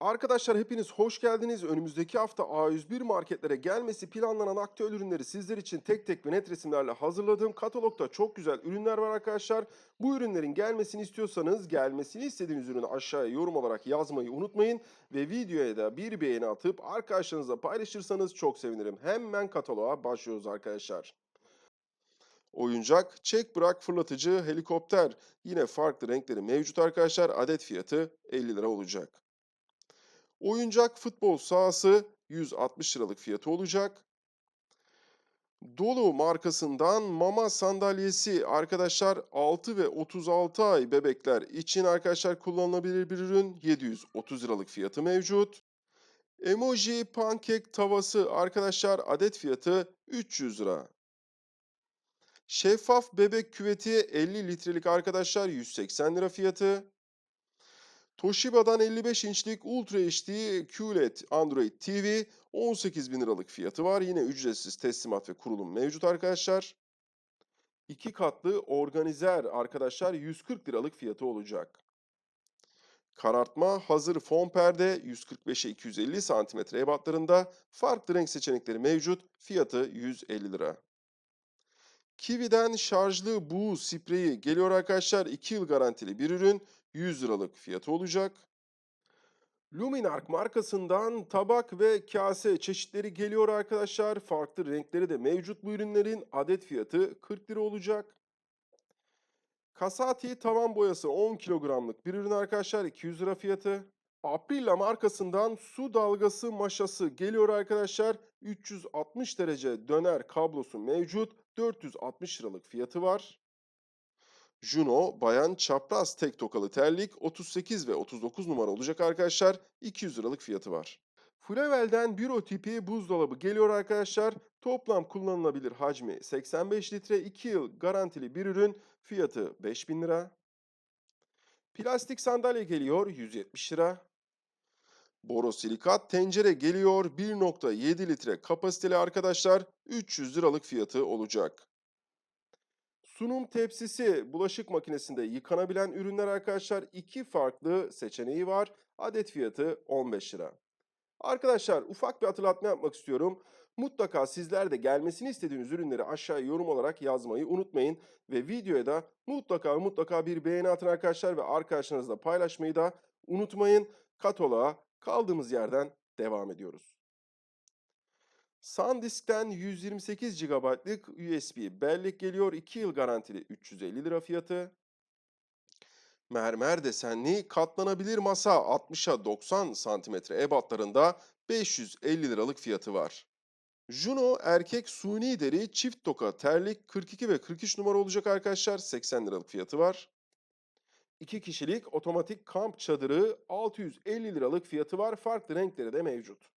Arkadaşlar hepiniz hoş geldiniz. Önümüzdeki hafta A101 marketlere gelmesi planlanan aktüel ürünleri sizler için tek tek ve net resimlerle hazırladığım katalogda çok güzel ürünler var arkadaşlar. Bu ürünlerin gelmesini istiyorsanız gelmesini istediğiniz ürünü aşağıya yorum olarak yazmayı unutmayın. Ve videoya da bir beğeni atıp arkadaşlarınızla paylaşırsanız çok sevinirim. Hemen kataloğa başlıyoruz arkadaşlar. Oyuncak, çek bırak fırlatıcı helikopter. Yine farklı renkleri mevcut arkadaşlar. Adet fiyatı 50 lira olacak. Oyuncak futbol sahası 160 liralık fiyatı olacak. Dolu markasından mama sandalyesi arkadaşlar 6 ve 36 ay bebekler için arkadaşlar kullanılabilir bir ürün 730 liralık fiyatı mevcut. Emoji pankek tavası arkadaşlar adet fiyatı 300 lira. Şeffaf bebek küveti 50 litrelik arkadaşlar 180 lira fiyatı. Toshiba'dan 55 inçlik Ultra HD QLED Android TV 18 bin liralık fiyatı var. Yine ücretsiz teslimat ve kurulum mevcut arkadaşlar. İki katlı organizer arkadaşlar 140 liralık fiyatı olacak. Karartma hazır fon perde 145'e 250 santimetre ebatlarında farklı renk seçenekleri mevcut. Fiyatı 150 lira. Kiwi'den şarjlı buğu spreyi geliyor arkadaşlar. 2 yıl garantili bir ürün. 100 liralık fiyatı olacak. Luminark markasından tabak ve kase çeşitleri geliyor arkadaşlar. Farklı renkleri de mevcut bu ürünlerin. Adet fiyatı 40 lira olacak. Kasati tavan boyası 10 kilogramlık bir ürün arkadaşlar. 200 lira fiyatı. Aprilla markasından su dalgası maşası geliyor arkadaşlar. 360 derece döner kablosu mevcut. 460 liralık fiyatı var. Juno bayan çapraz tek tokalı terlik 38 ve 39 numara olacak arkadaşlar. 200 liralık fiyatı var. Flavel'den büro tipi buzdolabı geliyor arkadaşlar. Toplam kullanılabilir hacmi 85 litre 2 yıl garantili bir ürün. Fiyatı 5000 lira. Plastik sandalye geliyor 170 lira. Borosilikat tencere geliyor 1.7 litre kapasiteli arkadaşlar 300 liralık fiyatı olacak. Sunum tepsisi bulaşık makinesinde yıkanabilen ürünler arkadaşlar iki farklı seçeneği var. Adet fiyatı 15 lira. Arkadaşlar ufak bir hatırlatma yapmak istiyorum. Mutlaka sizler de gelmesini istediğiniz ürünleri aşağıya yorum olarak yazmayı unutmayın. Ve videoya da mutlaka mutlaka bir beğeni atın arkadaşlar ve arkadaşlarınızla paylaşmayı da unutmayın. Kataloğa kaldığımız yerden devam ediyoruz. SanDisk'ten 128 GB'lık USB bellek geliyor. 2 yıl garantili 350 lira fiyatı. Mermer desenli katlanabilir masa 60'a 90 santimetre ebatlarında 550 liralık fiyatı var. Juno erkek suni deri çift toka terlik 42 ve 43 numara olacak arkadaşlar 80 liralık fiyatı var. 2 kişilik otomatik kamp çadırı 650 liralık fiyatı var. Farklı renkleri de mevcut.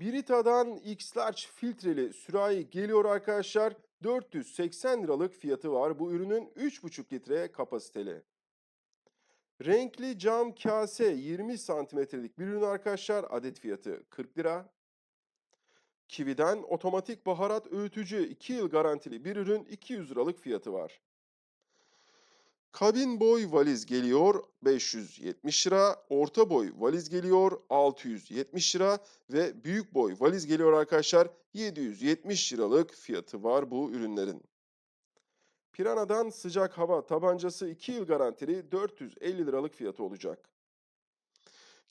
Birita'dan X-Large filtreli sürahi geliyor arkadaşlar. 480 liralık fiyatı var. Bu ürünün 3,5 litre kapasiteli. Renkli cam kase 20 santimetrelik bir ürün arkadaşlar. Adet fiyatı 40 lira. Kiwi'den otomatik baharat öğütücü 2 yıl garantili bir ürün 200 liralık fiyatı var. Kabin boy valiz geliyor 570 lira, orta boy valiz geliyor 670 lira ve büyük boy valiz geliyor arkadaşlar 770 liralık fiyatı var bu ürünlerin. Pirana'dan sıcak hava tabancası 2 yıl garantili 450 liralık fiyatı olacak.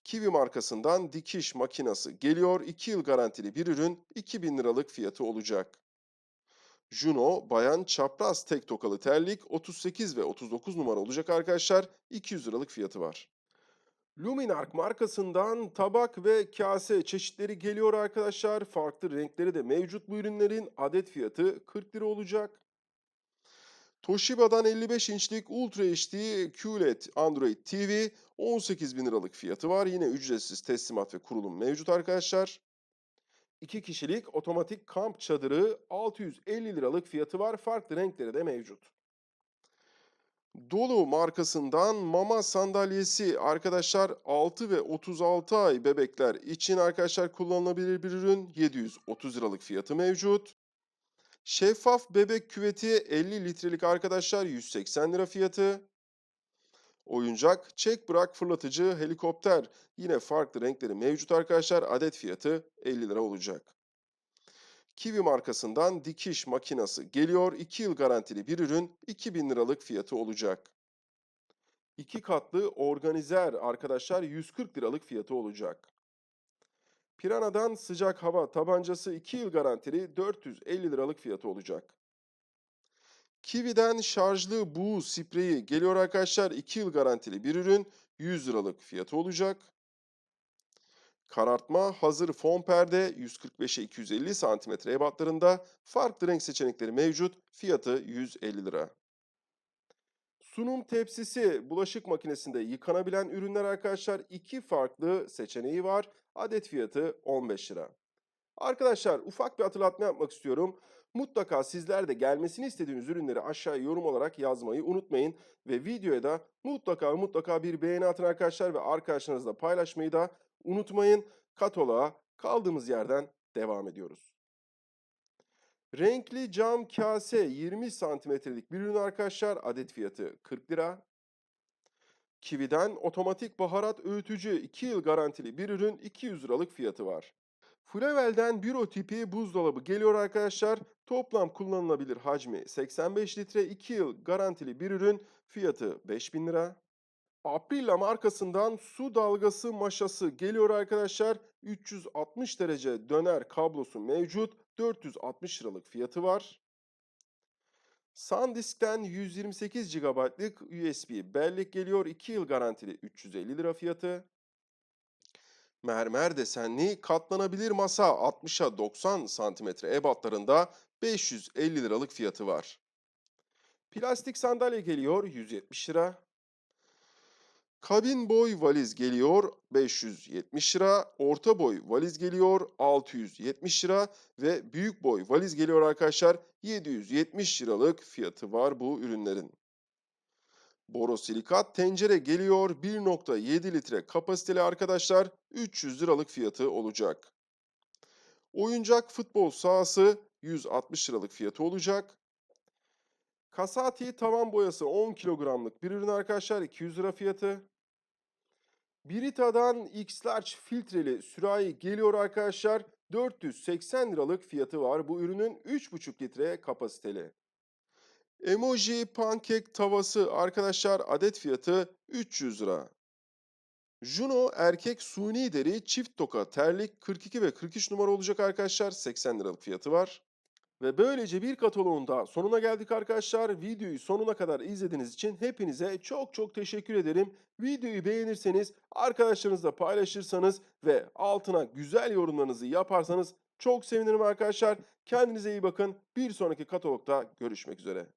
Kiwi markasından dikiş makinası geliyor 2 yıl garantili bir ürün 2000 liralık fiyatı olacak. Juno bayan çapraz tek tokalı terlik 38 ve 39 numara olacak arkadaşlar. 200 liralık fiyatı var. Luminark markasından tabak ve kase çeşitleri geliyor arkadaşlar. Farklı renkleri de mevcut bu ürünlerin. Adet fiyatı 40 lira olacak. Toshiba'dan 55 inçlik Ultra HD QLED Android TV 18 bin liralık fiyatı var. Yine ücretsiz teslimat ve kurulum mevcut arkadaşlar. 2 kişilik otomatik kamp çadırı 650 liralık fiyatı var. Farklı renkleri de mevcut. Dolu markasından mama sandalyesi arkadaşlar 6 ve 36 ay bebekler için arkadaşlar kullanılabilir bir ürün 730 liralık fiyatı mevcut. Şeffaf bebek küveti 50 litrelik arkadaşlar 180 lira fiyatı. Oyuncak, çek bırak fırlatıcı helikopter. Yine farklı renkleri mevcut arkadaşlar. Adet fiyatı 50 lira olacak. Kiwi markasından dikiş makinası geliyor. 2 yıl garantili bir ürün 2000 liralık fiyatı olacak. 2 katlı organizer arkadaşlar 140 liralık fiyatı olacak. Pirana'dan sıcak hava tabancası 2 yıl garantili 450 liralık fiyatı olacak. Kiwi'den şarjlı buğu spreyi geliyor arkadaşlar. 2 yıl garantili bir ürün 100 liralık fiyatı olacak. Karartma hazır fon perde 145'e 250 santimetre ebatlarında farklı renk seçenekleri mevcut. Fiyatı 150 lira. Sunum tepsisi bulaşık makinesinde yıkanabilen ürünler arkadaşlar iki farklı seçeneği var. Adet fiyatı 15 lira. Arkadaşlar ufak bir hatırlatma yapmak istiyorum. Mutlaka sizler de gelmesini istediğiniz ürünleri aşağıya yorum olarak yazmayı unutmayın. Ve videoya da mutlaka mutlaka bir beğeni atın arkadaşlar ve arkadaşlarınızla paylaşmayı da unutmayın. Kataloğa kaldığımız yerden devam ediyoruz. Renkli cam kase 20 santimetrelik bir ürün arkadaşlar. Adet fiyatı 40 lira. Kiwi'den otomatik baharat öğütücü 2 yıl garantili bir ürün 200 liralık fiyatı var. Flavel'den büro tipi buzdolabı geliyor arkadaşlar. Toplam kullanılabilir hacmi 85 litre 2 yıl garantili bir ürün fiyatı 5000 lira. Aprilla markasından su dalgası maşası geliyor arkadaşlar. 360 derece döner kablosu mevcut. 460 liralık fiyatı var. SanDisk'ten 128 GB'lık USB bellek geliyor. 2 yıl garantili 350 lira fiyatı. Mermer desenli katlanabilir masa 60'a 90 santimetre ebatlarında 550 liralık fiyatı var. Plastik sandalye geliyor 170 lira. Kabin boy valiz geliyor 570 lira, orta boy valiz geliyor 670 lira ve büyük boy valiz geliyor arkadaşlar 770 liralık fiyatı var bu ürünlerin. Borosilikat tencere geliyor 1.7 litre kapasiteli arkadaşlar 300 liralık fiyatı olacak. Oyuncak futbol sahası 160 liralık fiyatı olacak. Kasati tavan boyası 10 kilogramlık bir ürün arkadaşlar 200 lira fiyatı. Birita'dan X-Large filtreli sürahi geliyor arkadaşlar. 480 liralık fiyatı var. Bu ürünün 3,5 litre kapasiteli. Emoji pankek tavası arkadaşlar adet fiyatı 300 lira. Juno erkek suni deri çift toka terlik 42 ve 43 numara olacak arkadaşlar. 80 liralık fiyatı var. Ve böylece bir kataloğun sonuna geldik arkadaşlar. Videoyu sonuna kadar izlediğiniz için hepinize çok çok teşekkür ederim. Videoyu beğenirseniz, arkadaşlarınızla paylaşırsanız ve altına güzel yorumlarınızı yaparsanız çok sevinirim arkadaşlar. Kendinize iyi bakın. Bir sonraki katalogda görüşmek üzere.